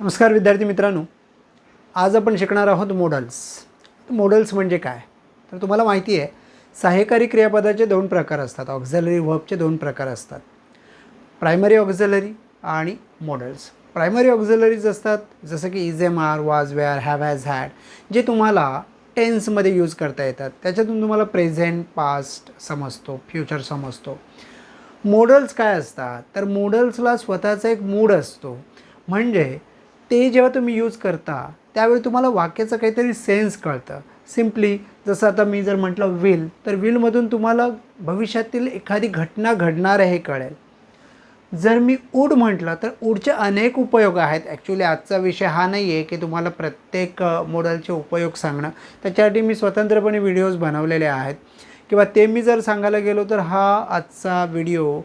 नमस्कार विद्यार्थी मित्रांनो. आज आपण शिकणार आहोत मॉडल्स मॉडल्स म्हणजे काय? तर तुम्हाला माहिती आहे सहाय्यकारी क्रियापदाचे दोन प्रकार असतात. ऑक्झलरी वर्बचे दोन प्रकार असतात. प्रायमरी ऑक्झलरी आणि मॉडल्स प्रायमरी ऑक्झलरीज असतात जसं की is am are was were have has had जे तुम्हाला टेन्समध्ये यूज करता येतात. त्याच्यातून तुम्हाला प्रेझेंट पास्ट समजतो फ्युचर समजतो. मॉडल्स काय असतात? तर मॉडल्सला स्वतःचा एक मूड असतो. म्हणजे ते जेव्हा तुम्ही यूज करता त्यावेळी तुम्हाला वाक्याचं काहीतरी सेन्स कळतं. सिम्पली जसं आता मी जर म्हटलं विल तर विलमधून तुम्हाला भविष्यातील एखादी घटना घडणार आहे हे कळेल. जर मी उड म्हटलं तर उडचे अनेक उपयोग आहेत. ॲक्च्युली आजचा विषय हा नाही आहे की तुम्हाला प्रत्येक मॉडलचे उपयोग सांगणं. त्याच्यासाठी मी स्वतंत्रपणे व्हिडिओज बनवलेले आहेत. किंवा ते मी जर सांगायला गेलो तर हा आजचा व्हिडिओ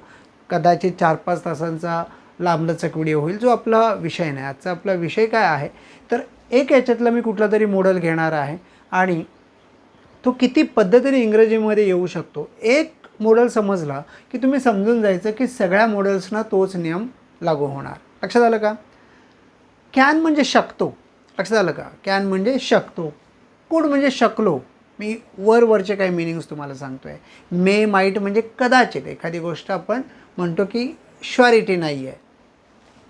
कदाचित चार पाच तासांचा लांबलचक व्हिडिओ होईल जो आपला विषय नाही. आजचा आपला विषय काय आहे? तर एक याच्यातला मी कुठला तरी मॉडल घेणार आहे आणि तो किती पद्धतीने इंग्रजीमध्ये येऊ शकतो. एक मॉडल समजला की तुम्ही समजून जायचं की सगळ्या मॉडेल्सना तोच नियम लागू होणार. लक्षात आलं का? कॅन म्हणजे शकतो. लक्षात आलं का? कॅन म्हणजे शकतो. कोण म्हणजे शकलो. मी वर वरचे काही मिनिंग्स तुम्हाला सांगतो आहे मे माईट म्हणजे कदाचित एखादी गोष्ट आपण म्हणतो की श्युअरिटी नाही आहे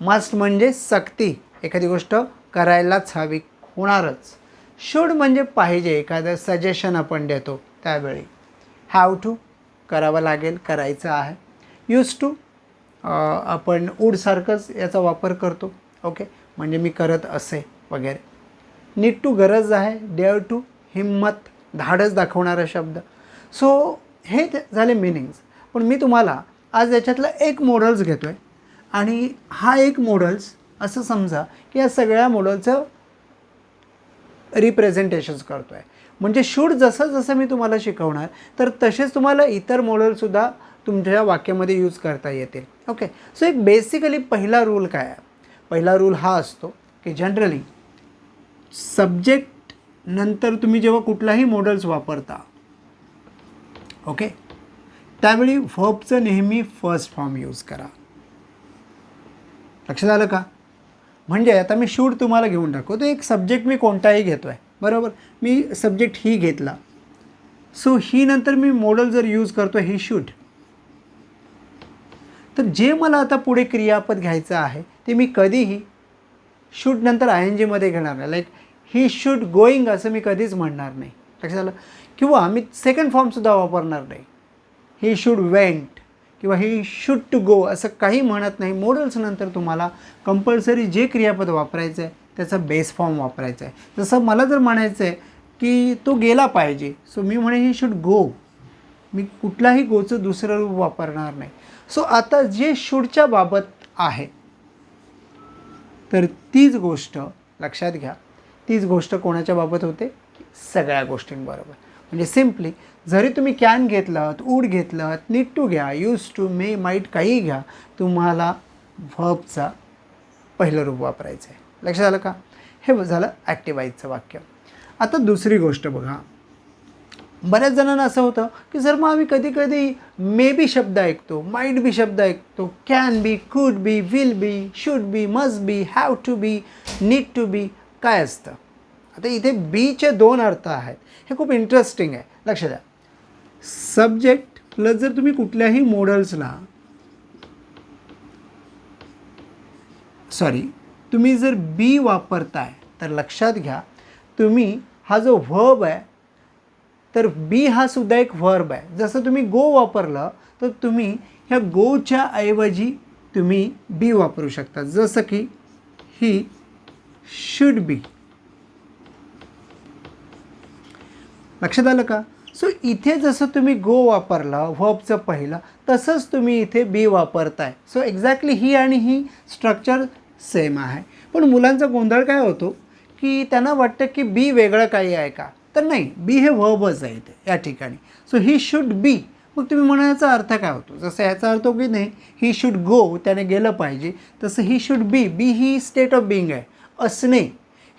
मस्ट म्हणजे सक्ती. एखादी गोष्ट करायलाच हवी. होणारच. शुड म्हणजे पाहिजे. एखादं सजेशन आपण देतो त्यावेळी. हॅव टू करावं लागेल करायचं आहे. यूज टू आपण उडसारखंच याचा वापर करतो. ओके म्हणजे मी करत असे वगैरे. नीड टू गरज आहे. डेअर टू हिंमत. धाडस दाखवणारा शब्द. सो हे झाले मिनिंग्स पण मी तुम्हाला आज याच्यातलं एक मॉडल्स घेतो आहे आणि हा एक मॉडल्स असं समजा की या सगळ्या मॉडलचं रिप्रेझेंटेशन्स करतो आहे म्हणजे शूट जसं जसं मी तुम्हाला शिकवणार तर तसेच तुम्हाला इतर मॉडेलसुद्धा तुमच्या वाक्यामध्ये यूज करता येतील. ओके सो एक बेसिकली पहिला रूल काय आहे? पहिला रूल हा असतो की जनरली सब्जेक्ट नंतर तुम्ही जेव्हा कुठलाही मॉडेल्स वापरता ओके त्यावेळी व्हर्बचं नेहमी फर्स्ट फॉर्म यूज करा. लक्षात आलं का? म्हणजे आता मी शूड तुम्हाला घेऊन टाकतो एक सब्जेक्ट मी कोणताही घेतो आहे बरोबर? मी सब्जेक्ट ही घेतला. सो ही नंतर मी मॉडल जर यूज करतो ही शूड तर जे मला आता पुढे क्रियापद घ्यायचं आहे ते मी कधीही शूट नंतर आय एन जीमध्ये घेणार नाही. लाईक ही शूड गोईंग असं मी कधीच म्हणणार नाही. लक्षात आलं किंवा मी सेकंड फॉर्मसुद्धा वापरणार नाही. ही शूड वेंट किंवा ही शूड टू गो असं काही म्हणत नाही. मॉडेल्स नंतर तुम्हाला कंपल्सरी जे क्रियापद वापरायचं आहे त्याचा बेस फॉर्म वापरायचा आहे जसं मला जर म्हणायचं आहे की तो गेला पाहिजे सो मी म्हणे ही शूड गो मी कुठलाही गोचं दुसरं रूप वापरणार नाही. सो आता जे शूडच्या बाबत आहे तर तीच गोष्ट लक्षात घ्या. तीच गोष्ट कोणाच्या बाबत होते? सगळ्या गोष्टींबरोबर. म्हणजे सिम्पली जरी तुम्ही कॅन घेतलं उड घेतलं नीड टू घ्या यूज टू मे माईट काही घ्या तुम्हाला व्हबचा पहिलं रूप वापरायचं आहे लक्षात आलं का? हे झालं ॲक्टिवाईजचं वाक्य. आता दुसरी गोष्ट बघा. बऱ्याच जणांना असं होतं की जर मग आम्ही कधी कधी मे बी शब्द ऐकतो माईट बी शब्द ऐकतो can be could be will be should be must be have to be need to be काय असतं? आता इथे बीचे दोन अर्थ आहेत. हे खूप इंटरेस्टिंग आहे. लक्ष द्या. सब्जेक्ट प्लस जर तुम्ही कुठल्याही मॉडल्सला सॉरी तुम्ही जर बी वापरताय तर लक्षात घ्या तुम्ही हा जो व्हर्ब आहे तर बी हा सुद्धा एक व्हर्ब आहे. जसं तुम्ही गो वापरलं तर तुम्ही ह्या गोच्या ऐवजी तुम्ही बी वापरू शकता. जसं की ही शुड बी लक्षात आलं का? सो इथे जसं तुम्ही गो वापरला व्हबचं पहिलं तसंच तुम्ही इथे बी वापरताय. सो एक्झॅक्टली ही आणि ही स्ट्रक्चर सेम आहे. पण मुलांचा गोंधळ काय होतो? की त्यांना वाटतं की बी वेगळं काही आहे का? तर नाही बी हे व्हबच आहे इथे या ठिकाणी. सो ही शुड बी मग तुम्ही म्हणायचा अर्थ काय होतो? जसं याचा अर्थ की नाही ही शूड गो त्याने गेलं पाहिजे. तसं he should be be he state of being आहे. असणे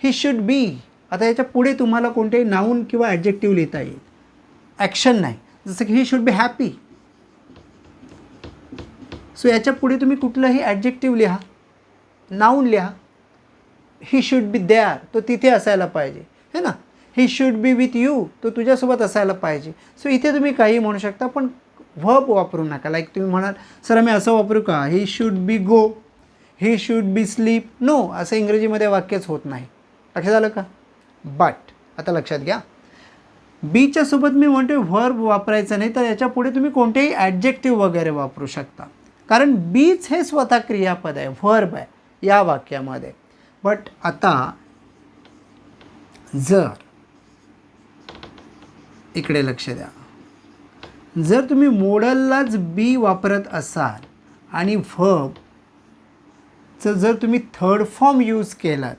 ही शूड बी आता याच्यापुढे तुम्हाला कोणतेही नाऊन किंवा ॲडजेक्टिव्ह लिहिता येईल. ॲक्शन नाही. जसं की he should be happy so याच्यापुढे तुम्ही कुठलंही ॲडजेक्टिव्ह लिहा. नाऊन लिहा. ही शूड बी देअर तो तिथे असायला पाहिजे. है ना? He should be with you तो तुझ्यासोबत असायला पाहिजे. सो इथे तुम्ही काही म्हणू शकता पण व्हब वापरू नका. लाईक तुम्ही म्हणाल सर आम्ही असं वापरू का? He should be go he should be sleep no असं इंग्रजीमध्ये वाक्यच होत नाही. लक्षात आलं का? बट आता लक्षात घ्या. बीच्या सोबत मी म्हणतो व्हर्ब वापरायचं नाही तर याच्यापुढे तुम्ही कोणतेही ॲडजेक्टिव्ह वगैरे वापरू शकता. कारण बीच हे स्वतः क्रियापद आहे व्हर्ब आहे या वाक्यामध्ये. बट आता जर इकडे लक्ष द्या. जर तुम्ही मोडललाच बी वापरत असाल आणि व्हर्बचं जर तुम्ही थर्ड फॉर्म यूज केलात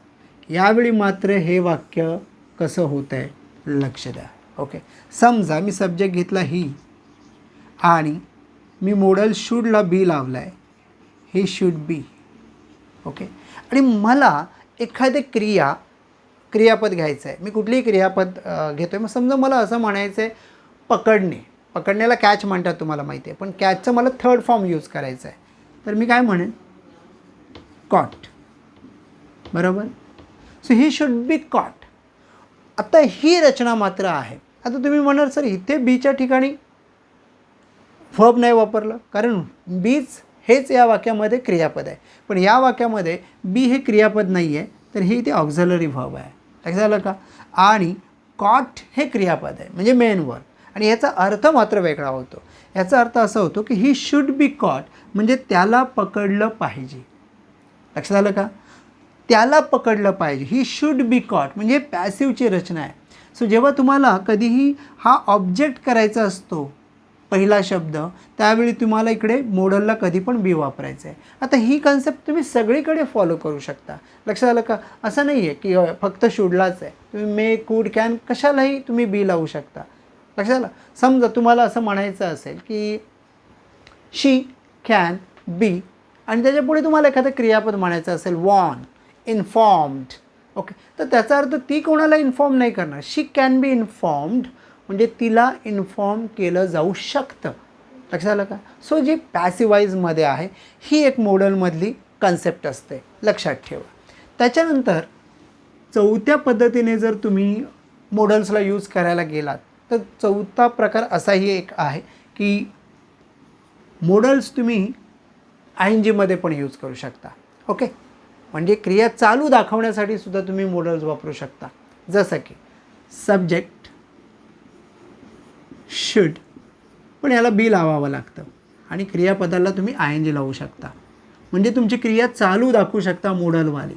यावेळी मात्र हे वाक्य कसं होतं आहे लक्ष द्या. ओके समजा मी सब्जेक्ट घेतला ही आणि मी मॉडल शूडला बी लावला आहे ही शूड बी ओके आणि मला एखादी क्रिया क्रियापद घ्यायचं आहे मी कुठलीही क्रियापद घेतो आहे मग समजा मला असं म्हणायचं आहे पकडणे. पकडण्याला कॅच म्हणतात तुम्हाला माहिती आहे. पण कॅचचं मला थर्ड फॉर्म यूज करायचं आहे तर मी काय म्हणेन? कॉट बरोबर? So he should be caught आता ही रचना मात्र आहे. आता तुम्ही म्हणाल सर इथे बीच्या ठिकाणी फब नाही वापरलं. कारण बीच हेच या वाक्यामध्ये क्रियापद आहे. पण या वाक्यामध्ये बी हे क्रियापद नाही आहे तर हे इथे ऑक्झलरी व्हब आहे. लक्षात झालं का? आणि कॉट हे क्रियापद आहे म्हणजे मेन वर्ब आणि याचा अर्थ मात्र वेगळा होतो. याचा अर्थ असा होतो की ही शुड बी कॉट म्हणजे त्याला पकडलं पाहिजे. लक्षात आलं का? त्याला पकडलं पाहिजे. ही शुड बी कॉट म्हणजे पॅसिवची रचना आहे. सो जेव्हा तुम्हाला कधीही हा ऑब्जेक्ट करायचा असतो पहिला शब्द त्यावेळी तुम्हाला इकडे मॉडलला कधी पण बी वापरायचं आहे. आता ही कन्सेप्ट तुम्ही सगळीकडे फॉलो करू शकता. लक्षात आलं का? असं नाही आहे की फक्त शूडलाच आहे. तुम्ही मे कूड कॅन कशालाही तुम्ही बी लावू शकता. लक्षात आलं? समजा तुम्हाला असं म्हणायचं असेल की शी कॅन बी आणि त्याच्यापुढे तुम्हाला एखादं क्रियापद म्हणायचं असेल वॉन इन्फॉर्म्ड ओके तर त्याचा अर्थ ती कोणाला इन्फॉर्म नाही करणार? शी कॅन बी इन्फॉर्म्ड म्हणजे तिला इन्फॉर्म केलं जाऊ शकतं. लक्षात आलं का? सो जी पॅसिवाईजमध्ये आहे ही एक मॉडलमधली कन्सेप्ट असते. लक्षात ठेवा. त्याच्यानंतर चौथ्या पद्धतीने जर तुम्ही मॉडल्सला यूज करायला गेलात तर चौथा प्रकार असाही एक आहे की मॉडल्स तुम्ही आय एन जीमध्ये पण यूज करू शकता. ओके म्हणजे क्रिया चालू दाखवण्यासाठी सुद्धा तुम्ही मॉडल्स वापरू शकता. जसं की सब्जेक्ट शुड पण याला बी लावावं लागतं. आणि क्रियापदाला तुम्ही आय एन जी लावू शकता. म्हणजे तुमची क्रिया चालू दाखवू शकता मोडलवाली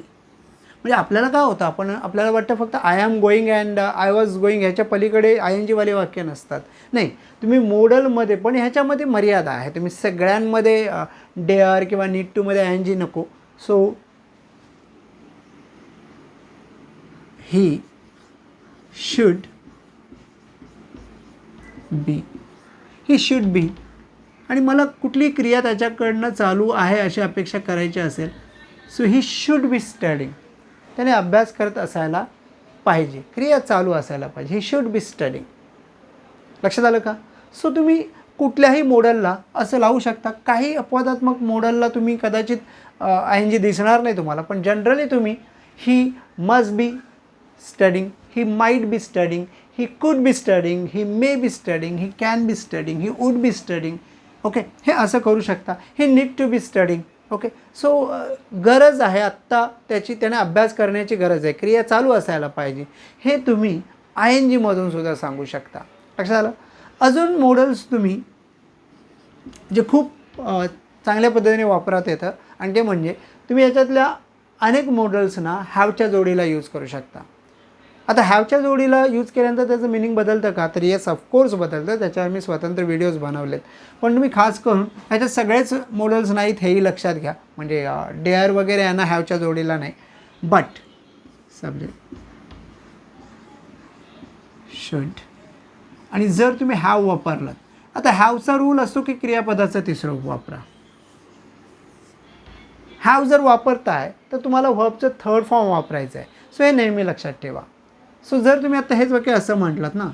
म्हणजे आपल्याला काय होतं आपण आपल्याला वाटतं फक्त I am going and I was going ह्याच्या पलीकडे आय एन जीवाले वाक्य नसतात. नाही तुम्ही मोडलमध्ये पण ह्याच्यामध्ये मर्यादा आहे. तुम्ही सगळ्यांमध्ये डेअर किंवा नीट टूमध्ये आय एन जी नको. So he should be he should be आणि मला कुठली क्रिया त्याच्याकडनं चालू आहे अशी अपेक्षा करायची असेल so he should be studying त्याने अभ्यास करत असायला पाहिजे. क्रिया चालू असायला पाहिजे. ही शुड बी स्टडिंग लक्षात आलं का? सो तुम्ही कुठल्याही मॉडेलला असं लावू शकता. काही अपवादात्मक मॉडलला तुम्ही कदाचित आय एन जी दिसणार नाही तुम्हाला पण जनरली तुम्ही he must be studying, he might be studying, he could be studying, he may be studying, he can be studying, he would be studying. Okay हे असं करू शकता. हे need to be studying okay so गरज आहे आत्ता. त्याची त्याने अभ्यास करण्याची गरज आहे. क्रिया चालू असायला पाहिजे. हे तुम्ही आय एन जीमधून सुद्धा सांगू शकता. लक्षात आलं? अजून मॉडल्स तुम्ही जे खूप चांगल्या पद्धतीने वापरात येतं. आणि ते म्हणजे तुम्ही याच्यातल्या अनेक मॉडल्सना हॅवच्या जोडीला यूज करू शकता. आता हॅवच्या जोडीला यूज केल्यानंतर त्याचं मिनिंग बदलतं का? तर येस ऑफकोर्स बदलतं. त्याच्यावर मी स्वतंत्र व्हिडिओज बनवलेत. पण तुम्ही खास करून ह्याच्यात सगळेच मॉडल्स नाहीत हेही लक्षात घ्या. म्हणजे डेअर वगैरे यांना हॅवच्या जोडीला नाही. बट सब्जेक्ट शुड आणि जर तुम्ही हॅव वापरलात आता हॅवचा रूल असतो की क्रियापदाचं तिसरं रूप वापरा. हॅव जर वापरताय तर तुम्हाला व्हबचं थर्ड फॉर्म वापरायचं आहे सो हे नेहमी लक्षात ठेवा. सो जर तुम्ही आता हेच वाक्य असं म्हटलात ना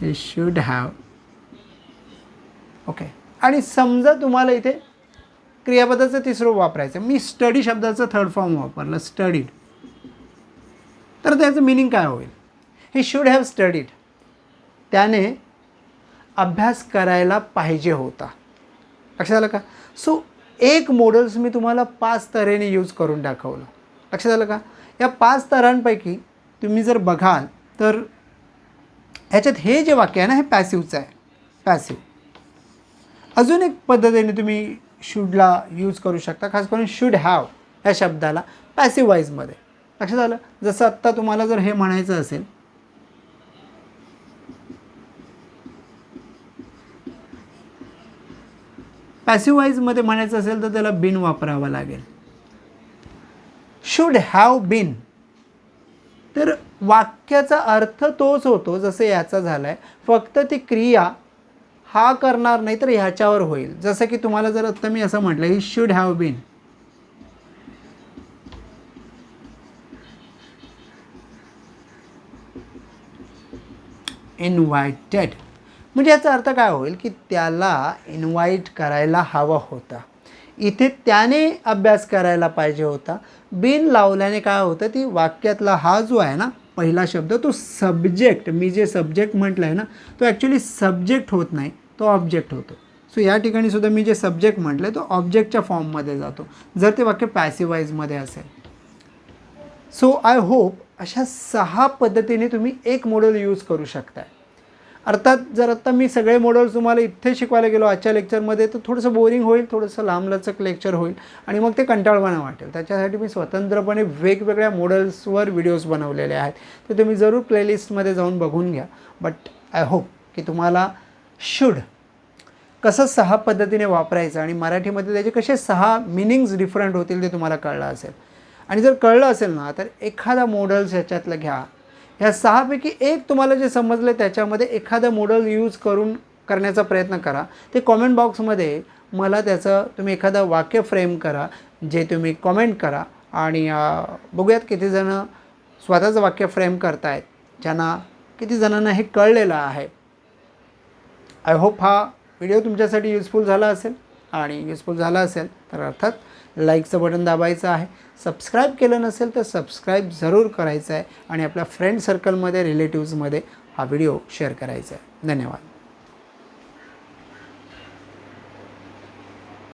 हे शुड हॅव ओके आणि समजा तुम्हाला इथे क्रियापदाचं तिसरं वापरायचं मी स्टडी शब्दाचं थर्ड फॉर्म वापरलं स्टडीड तर त्याचं मिनिंग काय होईल? ही शुड हॅव स्टडीड त्याने अभ्यास करायला पाहिजे होता. लक्षात आलं का? सो एक मॉडेल्स मी तुम्हाला पाच तऱ्हेने यूज करून दाखवलं. लक्षात आलं का? या पाच तऱ्हांपैकी तुम्ही जर बघाल तर ह्याच्यात हे जे वाक्य आहे ना हे पॅसिवचं आहे. पॅसिव अजून एक पद्धतीने तुम्ही शूडला यूज करू शकता खास करून शूड हॅव या शब्दाला पॅसिव वाईजमध्ये लक्षात आलं? जसं आत्ता तुम्हाला जर हे म्हणायचं असेल पॅसिव वाईजमध्ये म्हणायचं असेल तर त्याला बिन वापरावं लागेल. शुड हॅव बिन तर वाक्याचा अर्थ तोच होतो जसं याचा झाला आहे फक्त ती क्रिया हा करणार नाही तर ह्याच्यावर होईल. जसं की तुम्हाला जर आत्ता मी असं म्हटलं he should have been invited म्हणजे याचा अर्थ काय होईल की त्याला इन्व्हाइट करायला हवा होता. इथे त्याने अभ्यास करायला पाहिजे होता. बिन लावल्याने काय होतं ती वाक्यातला हा जो आहे ना पहिला शब्द तो सब्जेक्ट मी जे सब्जेक्ट म्हटलं आहे ना तो ॲक्च्युली सब्जेक्ट होत नाही तो ऑब्जेक्ट होतो. सो या ठिकाणी सुद्धा मी जे सब्जेक्ट म्हटलं आहे तो ऑब्जेक्टच्या फॉर्ममध्ये जातो. जर ते वाक्य पॅसिवाईजमध्ये असेल. सो आय होप अशा सहा पद्धतीने तुम्ही एक मॉडेल यूज करू शकताय. अर्थात जर आत्ता मी सगळे मॉडेल्स तुम्हाला इथे शिकवायला गेलो आजच्या लेक्चरमध्ये तर थोडंसं बोरिंग होईल थोडंसं लांबलचक लेक्चर होईल आणि मग ते कंटाळवाणं वाटेल. त्याच्यासाठी मी स्वतंत्रपणे वेगवेगळ्या मॉडेल्सवर व्हिडिओज बनवलेले आहेत. ते तुम्ही जरूर प्लेलिस्टमध्ये जाऊन बघून घ्या. बट आय होप की तुम्हाला शुड कसं सहा पद्धतीने वापरायचं आणि मराठीमध्ये त्याचे कसे सहा मिनिंग्स डिफरंट होतील ते तुम्हाला कळलं असेल. आणि जर कळलं असेल ना तर एखादा मॉडेल्स ह्याच्यातलं घ्या. ह्या सहापैकी एक तुम्हाला जे समजलं त्याच्यामध्ये एखादं मॉडल यूज करून करण्याचा प्रयत्न करा. ते कॉमेंट बॉक्समध्ये मला त्याचं तुम्ही एखादं वाक्य फ्रेम करा जे तुम्ही कॉमेंट करा आणि बघूयात किती जणं स्वतःचं वाक्य फ्रेम करतायत ज्यांना किती जणांना हे कळलेलं आहे. आय होप हा व्हिडिओ तुमच्यासाठी युजफुल झाला असेल. आणि युजफुल झाला असेल तर अर्थात लाईकचं बटन दाबायचं आहे. सबस्क्राईब केलं नसेल तर सबस्क्राईब जरूर करायचं आहे आणि आपल्या फ्रेंड सर्कलमध्ये रिलेटिव्समध्ये हा व्हिडिओ शेअर करायचा आहे. धन्यवाद.